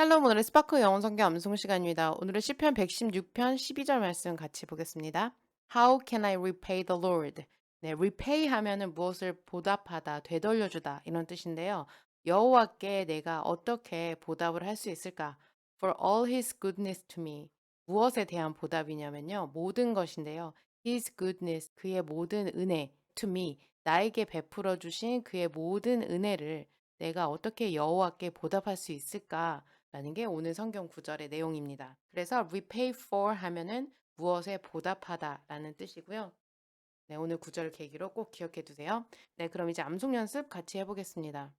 샬롬 오늘의 스파크 영어 성경 암송 시간입니다. 오늘은 시편 116편 12절 말씀 같이 보겠습니다. How can I repay the Lord? 네, repay 하면은 무엇을 보답하다, 되돌려 주다 이런 뜻인데요. 여호와께 내가 어떻게 보답을 할 수 있을까? For all his goodness to me. 무엇에 대한 보답이냐면요. 모든 것인데요. his goodness, 그의 모든 은혜 to me. 나에게 베풀어 주신 그의 모든 은혜를 내가 어떻게 여호와께 보답할 수 있을까? 라는 게 오늘 성경 구절의 내용입니다. 그래서 repay for 하면은 무엇에 보답하다 라는 뜻이고요. 네, 오늘 구절 계기로 꼭 기억해 두세요. 네, 그럼 이제 암송 연습 같이 해보겠습니다.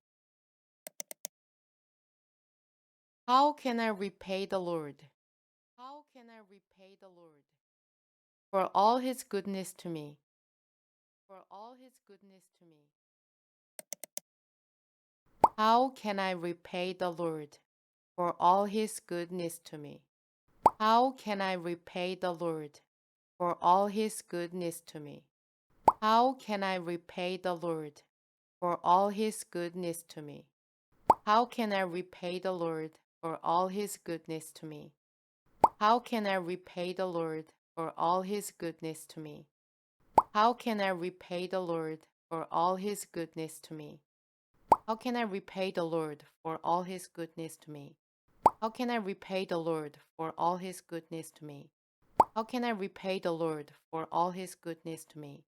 How can I repay the Lord? How can I repay the Lord? For all his goodness to me. For all his goodness to me. How can I repay the Lord? For all his goodness to me. How can I repay the Lord for all his goodness to me? How can I repay the Lord for all his goodness to me? How can I repay the Lord for all his goodness to me? How can I repay the Lord for all his goodness to me? How can I repay the Lord for all his goodness to me? How can I repay the Lord for all his goodness to me? How can I repay the Lord for all his goodness to me? How can I repay the Lord for all his goodness to me?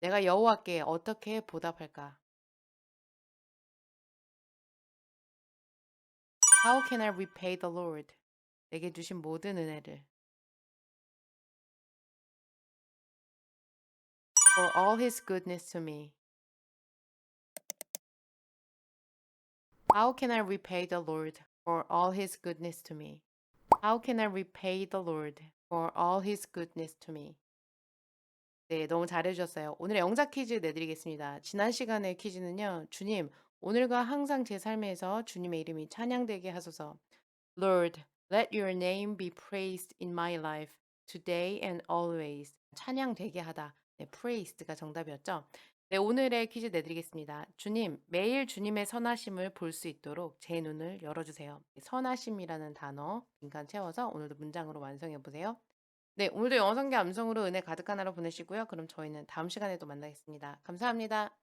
내가 여호와께 어떻게 보답할까? How can I repay the Lord? 내게 주신 모든 은혜를 for all his goodness to me. How can I repay the Lord for all his goodness to me? How can I repay the Lord for all his goodness to me? 네, 너무 잘해주셨어요. 오늘의 영작 퀴즈 내드리겠습니다. 지난 시간의 퀴즈는요, 주님, 오늘과 항상 제 삶에서 주님의 이름이 찬양되게 하소서. Lord, let your name be praised in my life today and always. 찬양되게 하다. 네, praised가 정답이었죠. 네, 오늘의 퀴즈 내드리겠습니다. 주님, 매일 주님의 선하심을 볼 수 있도록 제 눈을 열어주세요. 선하심이라는 단어 빈칸 채워서 오늘도 문장으로 완성해 보세요. 네, 오늘도 영어 성경 암성으로 은혜 가득한 하루 보내시고요. 그럼 저희는 다음 시간에 또 만나겠습니다. 감사합니다.